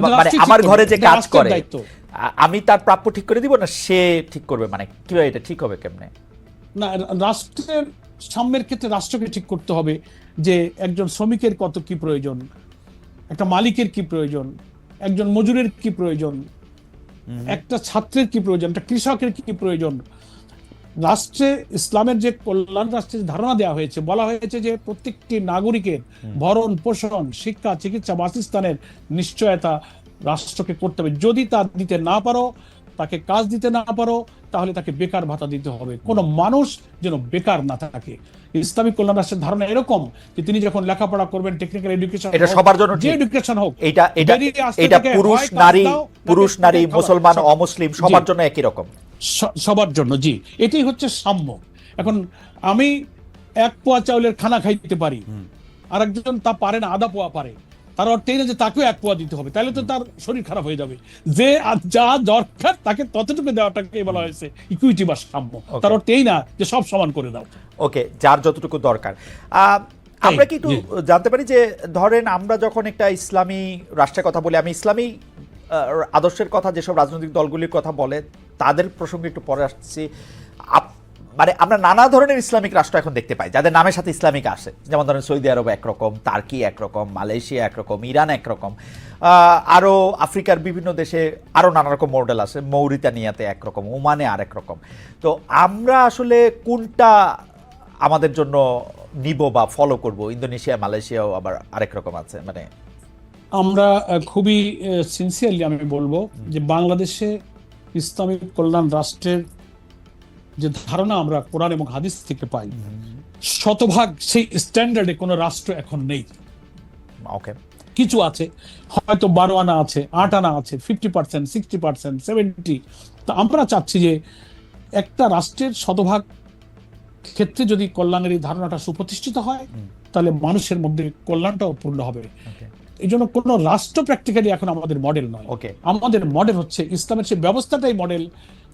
মানে আমার ঘরে যে কাজ করে আমি তার প্রাপ্য ঠিক করে দিব না সে ঠিক করবে? মানে কীভাবে এটা ঠিক হবে কেমনে? না রাষ্ট্রের সাম্যের ক্ষেত্রে রাষ্ট্রকে ঠিক করতে হবে যে একজন শ্রমিকের কত কি প্রয়োজন একটা মালিকের কি প্রয়োজন একজন মজুরের কি প্রয়োজন একটা ছাত্রের কি প্রয়োজন একটা কৃষকের কি প্রয়োজন। রাষ্ট্রে ইসলামের যে কল্যাণ রাষ্ট্রের ধারণা দেওয়া হয়েছে বলা হয়েছে যে প্রত্যেকটি নাগরিকের ভরণ পোষণ শিক্ষা চিকিৎসা বাসস্থানের নিশ্চয়তা রাষ্ট্রকে করতে হবে। যদি তা দিতে না পারো তাকে কাজ দিতে না পারো তাহলে তাকে বেকার ভাতা দিতে হবে। কোনো মানুষ যেন বেকার না থাকে। ইসলামিক কল্যাণ রাষ্ট্রের ধারণা এরকম যে তিনি যখন লেখাপড়া করবেন টেকনিক্যাল এডুকেশন এটা সবার জন্য যে এডুকেশন হোক এটা এটা এটা পুরুষ নারী পুরুষ নারী মুসলমান অমুসলিম সবার জন্য একই রকম। সবার জন্য জি। এটাই হচ্ছে সাম্য। এখন আমি এক পোয়া চাউলের খানা খাইতে পারি আর একজন তা পারে না আধা পোয়া পারে। তার অর্থ এই না যে তাকেও এক পোয়া দিতে হবে তাহলে তো তার শরীর খারাপ হয়ে যাবে। যে যা দরকার তাকে ততটুকু দেওয়াটাকে বলা হয়েছে ইকুইটি বা সাম্য। তার অর্থ এই না যে সব সমান করে দাও। ওকে যার যতটুকু দরকার। আহ, আমরা কি একটু জানতে পারি যে ধরেন আমরা যখন একটা ইসলামী রাষ্ট্রের কথা বলি আমি ইসলামী আদর্শের কথা যেসব রাজনৈতিক দলগুলির কথা বলে তাদের প্রসঙ্গে একটু পরে আসছি মানে আমরা নানা ধরনের ইসলামিক রাষ্ট্র এখন দেখতে পাই যাদের নামের সাথে ইসলামিক আসে। যেমন ধরেন সৌদি আরব একরকম তার্কি একরকম মালয়েশিয়া একরকম ইরান একরকম। আরও আফ্রিকার বিভিন্ন দেশে আরও নানা রকম মডেল আছে মৌরিতানিয়াতে একরকম ওমানে আরেক রকম তো আমরা আসলে কোনটা আমাদের জন্য নিব বা ফলো করব? ইন্দোনেশিয়া মালয়েশিয়াও আবার আরেক রকম আছে মানে আমরা খুবই সিনসিয়ারলি আমি বলব যে বাংলাদেশে ইসলামিক কল্যাণ রাষ্ট্রের যে ধারণা আমরা কোরআন এবং হাদিস থেকে পাই শতভাগ সেই স্ট্যান্ডার্ডে কোনো রাষ্ট্র এখন নেই। ওকে। কিছু আছে হয়তো বারো আনা আছে আট আনা আছে fifty percent sixty percent seventy তো আমরা চাচ্ছি যে একটা রাষ্ট্রের শতভাগ ক্ষেত্রে যদি কল্যাণের এই ধারণাটা সুপ্রতিষ্ঠিত হয় তাহলে মানুষের মধ্যে কল্যাণটাও পূর্ণ হবে। এই জন্য কোনো রাষ্ট্র প্র্যাকটিক্যালি এখন আমাদের মডেল নয়। ওকে আমাদের মডেল হচ্ছে ইসলামের সেই ব্যবস্থাটাই মডেল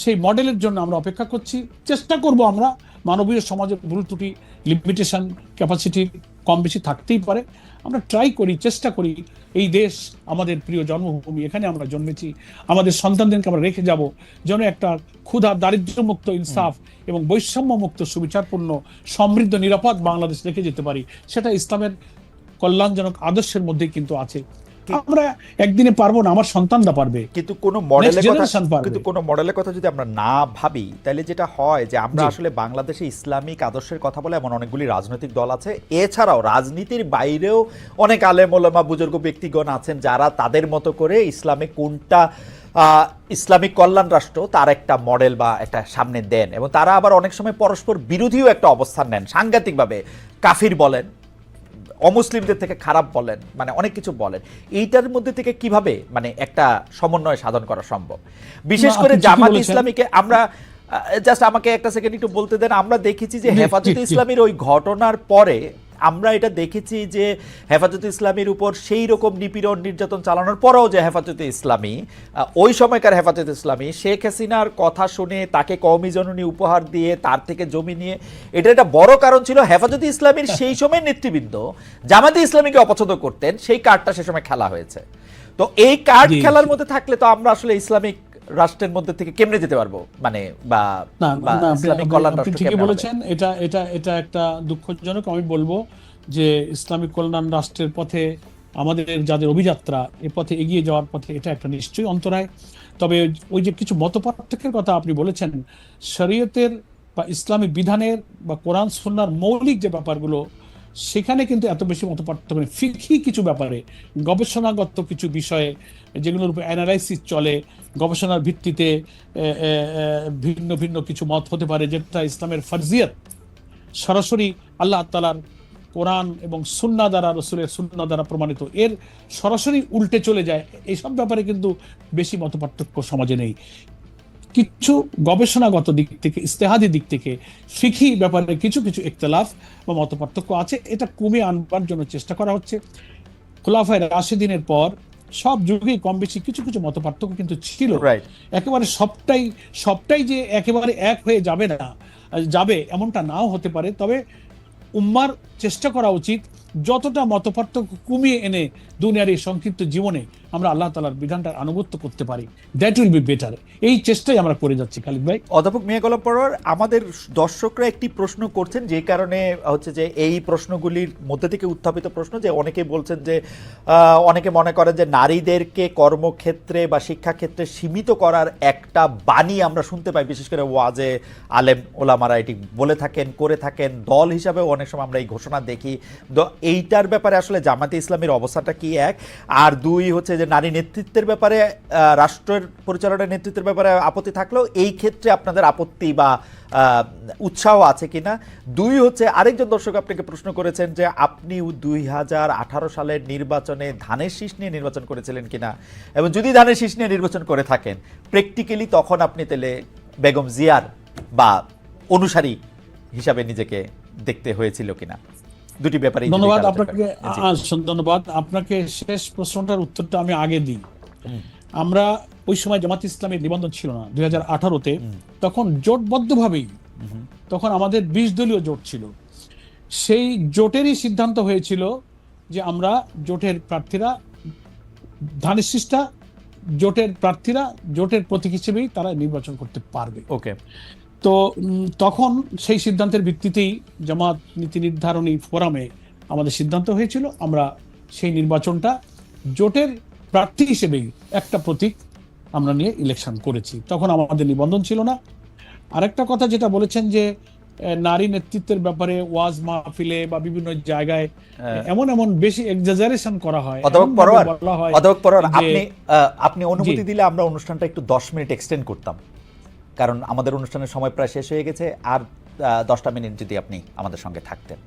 সেই মডেলের জন্য আমরা অপেক্ষা করছি। চেষ্টা করব আমরা মানবীয় সমাজের ভুল ত্রুটি লিমিটেশন ক্যাপাসিটি কম বেশি থাকতেই পারে। আমরা ট্রাই করি চেষ্টা করি এই দেশ আমাদের প্রিয় জন্মভূমি এখানে আমরা জন্মেছি আমাদের সন্তানদেরকে আমরা রেখে যাব যেন একটা ক্ষুধা দারিদ্র্যমুক্ত ইনসাফ এবং বৈষম্যমুক্ত সুবিচারপূর্ণ সমৃদ্ধ নিরাপদ বাংলাদেশ রেখে যেতে পারি। সেটা ইসলামের কল্যাণজনক আদর্শের মধ্যে কিন্তু আছে। আমরা একদিনে পারব না আমার সন্তানরা পারবে। কিন্তু কোনো মডেলের কথা কিন্তু কোনো মডেলের কথা যদি আমরা না ভাবি তাহলে যেটা হয় যে আমরা আসলে বাংলাদেশে ইসলামিক আদর্শের কথা বলে এমন অনেকগুলি রাজনৈতিক দল আছে। এছাড়াও রাজনীতির বাইরেও অনেক আলেম ওলামা বুজুর্গ ব্যক্তিগণ আছেন যারা তাদের মতো করে ইসলামে কোনটা আহ, ইসলামিক কল্যাণ রাষ্ট্র তার একটা মডেল বা একটা সামনে দেন। এবং তারা আবার অনেক সময় পরস্পর বিরোধীও একটা অবস্থান নেন। সাংঘাতিকভাবে কাফির বলেন অমুসলিমদের থেকে খারাপ বলেন মানে অনেক কিছু বলেন এইটার মধ্যে থেকে কীভাবে মানে একটা সমন্বয় সাধন করা সম্ভব বিশেষ করে জামাত ইসলামীকে আমরা জাস্ট আমাকে একটা সেকেন্ড একটু বলতে দেন আমরা দেখেছি যে হেফাজত। ইসলামীর ওই ঘটনার পরে আমরা এটা দেখেছি যে হেফাজতে ইসলামীর উপর সেই রকম নিপীড়ন নির্যাতন চালানোর পরেও যে হেফাজতে ইসলামী ওই সময়কার হেফাজতে ইসলামী শেখ হাসিনার কথা শুনে তাকে কওমি জননী উপহার দিয়ে তার থেকে জমি নিয়ে এটা একটা বড় কারণ ছিল হেফাজতে ইসলামীর সেই সময় নেতৃবৃন্দ জামাতে ইসলামীকে অপছন্দ করতেন সেই কার্ডটা সে সময় খেলা হয়েছে। তো এই কার্ড খেলার মধ্যে থাকলে তো আমরা আসলে ইসলামিক রাষ্ট্রের মধ্যে থেকে কেমনে যেতে পারব? মানে বা ইসলামিক কল্যাণ রাষ্ট্র ঠিকই কেমনে বলেছেন। এটা এটা এটা একটা দুঃখজনক। আমি বলব যে ইসলামিক কল্যাণ রাষ্ট্রের পথে আমাদের যাদের অভিযাত্রা এ পথে এগিয়ে যাওয়ার পথে এটা একটা নিশ্চয়ই অন্তরায়। তবে ওই যে কিছু মতপার্থক্যের কথা আপনি বলেছেন শরীয়তের বা ইসলামী বিধানের বা কোরআন সুন্নার মৌলিক যে ব্যাপারগুলো সেখানে কিন্তু এত বেশি মতপার্থক্য নেই। ফিকি কিছু ব্যাপারে, গবেষণাগত কিছু বিষয়ে যেগুলোর উপর অ্যানালাইসিস চলে, গবেষণার ভিত্তিতে ভিন্ন ভিন্ন কিছু মত হতে পারে, যেটা ইসলামের ফারজিয়ত। সরাসরি আল্লাহ তালার কোরআন এবং সুন্না দ্বারা, রসুলের সুন্না দ্বারা প্রমাণিত। এর সরাসরি উল্টে চলে যায়। এইসব ব্যাপারে কিন্তু বেশি মত পার্থক্য সমাজে নেই। কিছু গবেষণাগত দিক থেকে ইস্তেহাদি দিক থেকে শিখি ব্যাপারে কিছু কিছু ইখতলাফ বা মত পার্থক্য আছে। এটা কমিয়ে আনবার জন্য চেষ্টা করা হচ্ছে। খোলাফায় রাশেদিনের পর সব যুগেই কম বেশি কিছু কিছু মত পার্থক্য কিন্তু ছিল. একেবারে সবটাই সবটাই যে একেবারে এক হয়ে যাবে না যাবে এমনটা নাও হতে পারে। তবে উম্মার চেষ্টা করা উচিত যতটা মতপার্থক্য কমিয়ে এনে দুনিয়ার এই সংক্ষিপ্ত জীবনে আমরা আল্লাহ তালার বিধানটার আনুগত্য করতে পারি। দ্যাট উইল বি বেটার এই চেষ্টাই আমরা করে যাচ্ছি, খালিদ ভাই। অধ্যাপক মিয়া গোলাম পরোয়ার, আমাদের দর্শকরা একটি প্রশ্ন করছেন যে কারণে হচ্ছে যে এই প্রশ্নগুলির মধ্যে থেকে উত্থাপিত প্রশ্ন যে অনেকে বলছেন যে অনেকে মনে করেন যে নারীদেরকে কর্মক্ষেত্রে বা শিক্ষাক্ষেত্রে সীমিত করার একটা বাণী আমরা শুনতে পাই। বিশেষ করে ওয়াজে আলেম ওলামারা এটি বলে থাকেন, করে থাকেন। দল হিসাবে অনেক সময় আমরা এই ঘোষণা দেখি। এইটার ব্যাপারে আসলে জামাতে ইসলামের অবস্থাটা কি এক? আর দুই হচ্ছে যে নারী নেতৃত্বের ব্যাপারে রাষ্ট্রের পরিচালনার নেতৃত্বের ব্যাপারে আপত্তি থাকলেও এই ক্ষেত্রে আপনাদের আপত্তি বা উৎসাহ আছে কিনা? দুই হচ্ছে আরেকজন দর্শক আপনাকে প্রশ্ন করেছেন যে আপনি দুই হাজার আঠারো সালের নির্বাচনে ধানের শীষ নিয়ে নির্বাচন করেছিলেন কিনা? এবং যদি ধানের শীষ নিয়ে নির্বাচন করে থাকেন, প্র্যাকটিক্যালি তখন আপনি তেলে বেগম জিয়ার বা অনুসারী হিসাবে নিজেকে দেখতে হয়েছিল কিনা। দুটি ব্যাপারে ধন্যবাদ আপনাকে। ধন্যবাদ। আপনাকে শেষ প্রশ্নটার উত্তরটা আমি আগে দিই। আমরা ওই সময় জামাত ইসলামের নিবন্ধন ছিল না দুই হাজার আঠারোতে। তখন জোটবদ্ধভাবেই তখন আমাদের বিশ দলীয় জোট ছিল। সেই জোটেরই সিদ্ধান্ত হয়েছিল যে আমরা জোটের প্রার্থীরা ধানের শীষটা জোটের প্রার্থীরা জোটের প্রতীক হিসেবেই তারা নির্বাচন করতে পারবে। ওকে। তো তখন সেই সিদ্ধান্তের ভিত্তিতেই জামাত নীতি নির্ধারণী ফোরামে আমাদের সিদ্ধান্ত হয়েছিল আমরা সেই নির্বাচনটা জোটের প্রার্থী হিসেবেই একটা প্রতীক আমরা নিয়ে ইলেকশন করেছি। তখন আমাদের নিবন্ধন ছিল না। আরেকটা কথা যেটা বলেছেন যে নারী নেতৃত্বের ব্যাপারে ওয়াজ মাহফিলে বা বিভিন্ন জায়গায় হ্যাঁ। এমন এমন বেশি এক্সাজারেশন করা হয়। অধ্যাপক পরোয়ার হয় অধ্যাপক পরোয়ার আপনি আপনি অনুমতি দিলে আমরা অনুষ্ঠানটা একটু দশ মিনিট এক্সটেন্ড করতাম। কারণ আমাদের অনুষ্ঠানের সময় প্রায় শেষ হয়ে গেছে আর দশটা মিনিট যদি আপনি আমাদের সঙ্গে থাকতেন।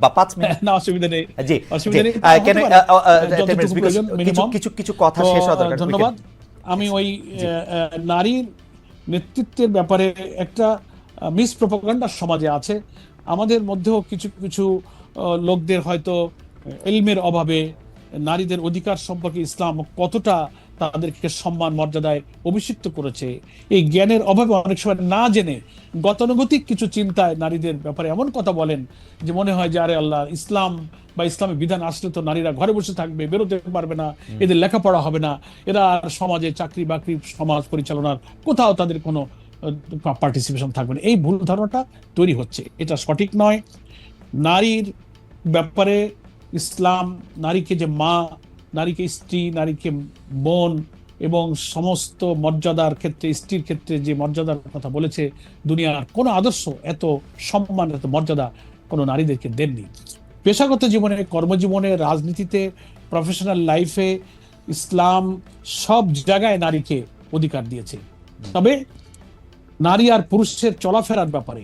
বা পাঁচ মিনিট। না অসুবিধা নেই। জি অসুবিধা জি, নেই, আহ, হতে can I- পারে। আহ, আহ, যতটুকু 10 minutes, because প্রয়োজন, কিছু কিছু কথা শেষ হওয়া দরকার। ধন্যবাদ। আমি ওই নারীর নেতৃত্বের ব্যাপারে একটা মিস প্রপাগান্ডা সমাজে আছে। আমাদের মধ্যেও কিছু কিছু লোকদের হয়তো এলমের অভাবে নারীদের অধিকার সম্পর্কে ইসলাম কতটা তাদেরকে সম্মান মর্যাদায় অভিষিক্ত করেছে। এই জ্ঞানের অভাবে অনেক সময় না জেনে গতানুগতিক কিছু চিন্তায় নারীদের ব্যাপারে এমন কথা বলেন যে মনে হয় যে আরে আল্লাহ ইসলাম বা ইসলামের বিধান আসলে তো নারীরা ঘরে বসে থাকবে বেরোতে পারবে না এদের লেখাপড়া হবে না। এরা আর সমাজে চাকরি বাকরি সমাজ পরিচালনার কোথাও তাদের কোনো পার্টিসিপেশন থাকবে না। এই ভুল ধারণাটা তৈরি হচ্ছে। এটা সঠিক নয়। নারীর ব্যাপারে ইসলাম নারীকে যে মা নারীকে স্ত্রী নারীকে বোন এবং সমস্ত মর্যাদার ক্ষেত্রে স্ত্রীর ক্ষেত্রে যে মর্যাদার কথা বলেছে দুনিয়ার কোনো আদর্শ এত সম্মান এত মর্যাদা কোনো নারীদেরকে দেননি। পেশাগত জীবনে কর্মজীবনে রাজনীতিতে প্রফেশনাল লাইফে ইসলাম সব জায়গায় নারীকে অধিকার দিয়েছে। তবে নারী আর পুরুষের চলাফেরার ব্যাপারে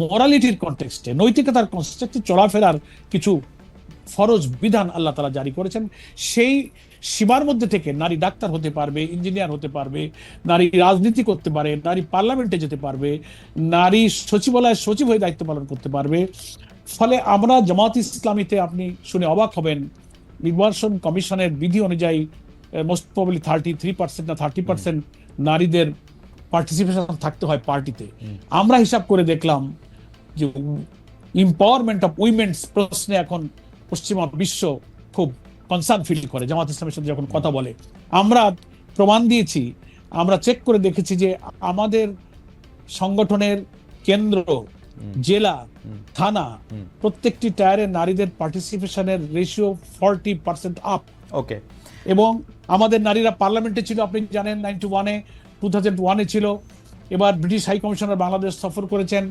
মোরালিটির কনটেক্সটে নৈতিকতার কনটেক্সটে চলাফেরার কিছু ফরজ বিধান আল্লাহ তালা জারি করেছেন। সেই সীমার মধ্যে থেকে নারী ডাক্তার হতে পারবে ইঞ্জিনিয়ার হতে পারবে নারী রাজনীতি করতে পারে নারী পার্লামেন্টে যেতে পারবে নারী সচিবালয়ের সচিব হয়ে দায়িত্ব পালন করতে পারবে। ফলে আমরা জামাত ইসলামীতে আপনি শুনে অবাক হবেন। নির্বাচন কমিশনের বিধি অনুযায়ী most probably thirty three percent না থার্টি পার্সেন্ট নারীদের পার্টিসিপেশন থাকতে হয় পার্টিতে। আমরা হিসাব করে দেখলাম যে এম্পাওয়ারমেন্ট অফ উইমেন্স প্রশ্নে এখন পশ্চিমা বিশ্ব খুব কনসার্ন ফিল করে জামাত ইসলামের সাথে যখন কথা বলে। আমরা প্রমাণ দিয়েছি আমরা চেক করে দেখেছি যে আমাদের সংগঠনের কেন্দ্র জেলা থানা প্রত্যেকটি টায়ারে নারীদের পার্টিসিপেশনের ratio forty percent up okay এবং আমাদের নারীরা পার্লামেন্টে ছিল আপনি জানেন নাইনটি ওয়ানে টু থাউজেন্ড ওয়ানে ছিল। এবার ব্রিটিশ হাই কমিশনার বাংলাদেশ সফর করেছেন।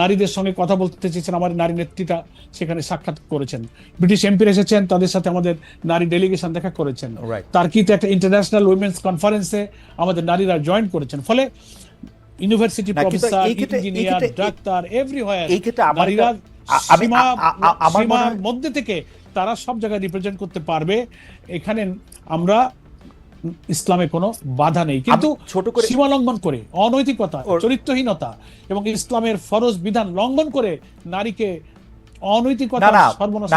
নারীদের সঙ্গে কথা বলতে চেয়েছেন আমার নারী নেত্রীটা সেখানে সাক্ষাৎ করেছেন। ব্রিটিশ এমপির এসেছেন তাদের সাথে আমাদের নারী ডেলিগেশন দেখা করেছেন. তার্কিতে একটা ইন্টারন্যাশনাল উইমেন্স কনফারেন্সে আমাদের নারীরা জয়েন করেছেন। ফলে university professor engineer doctor everywhere নারীরা সীমার মধ্যে থেকে তারা সব জায়গায় রিপ্রেজেন্ট করতে পারবে। এখানে আমরা ইসলামে কোনো বাধা নেই। কিন্তু ছোট করে- সীমা লঙ্ঘন করে অনৈতিকতা চরিত্রহীনতা এবং ইসলামের ফরজ বিধান লঙ্ঘন করে নারীকে অনৈতিকতা না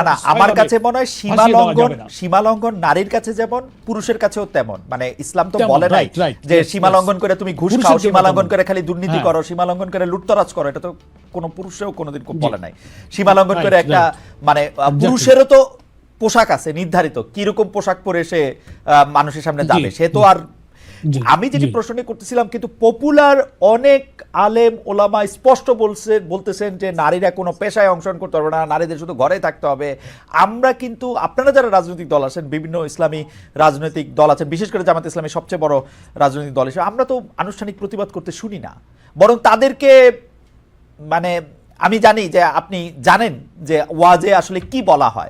না আমার কাছে মনে হয় সীমা লঙ্ঘন সীমা লঙ্ঘন নারীর কাছে যেমন পুরুষের কাছেও তেমন। মানে ইসলাম তো বলে নাই যে সীমা লঙ্ঘন করে তুমি ঘুষ খাও সীমা লঙ্ঘন করে খালি দুর্নীতি হ্যাঁ। করো সীমা লঙ্ঘন করে লুটতরাজ করো এটা তো কোনো পুরুষেও কোনোদিন বলে নাই। সীমা লঙ্ঘন করে একটা মানে পুরুষেরও তো পোশাক আছে নির্ধারিত। কীরকম পোশাক পরে সে মানুষের সামনে যাবে? সে তো আর আমি যেটি। প্রশ্ন করতেছিলাম কিন্তু পপুলার অনেক আলেম ওলামা স্পষ্ট বলছে বলতেছেন যে নারীরা কোনো পেশায় অংশগ্রহণ করতে পারবে না নারীদের শুধু ঘরে থাকতে হবে। আমরা কিন্তু আপনারা যারা রাজনৈতিক দল আছেন বিভিন্ন ইসলামী রাজনৈতিক দল আছেন বিশেষ করে জামাত ইসলামী সবচেয়ে বড় রাজনৈতিক দল হিসেবে আমরা তো আনুষ্ঠানিক প্রতিবাদ করতে শুনি না। বরং তাদেরকে মানে আমি জানি যে আপনি জানেন যে ওয়াজে আসলে কি বলা হয়।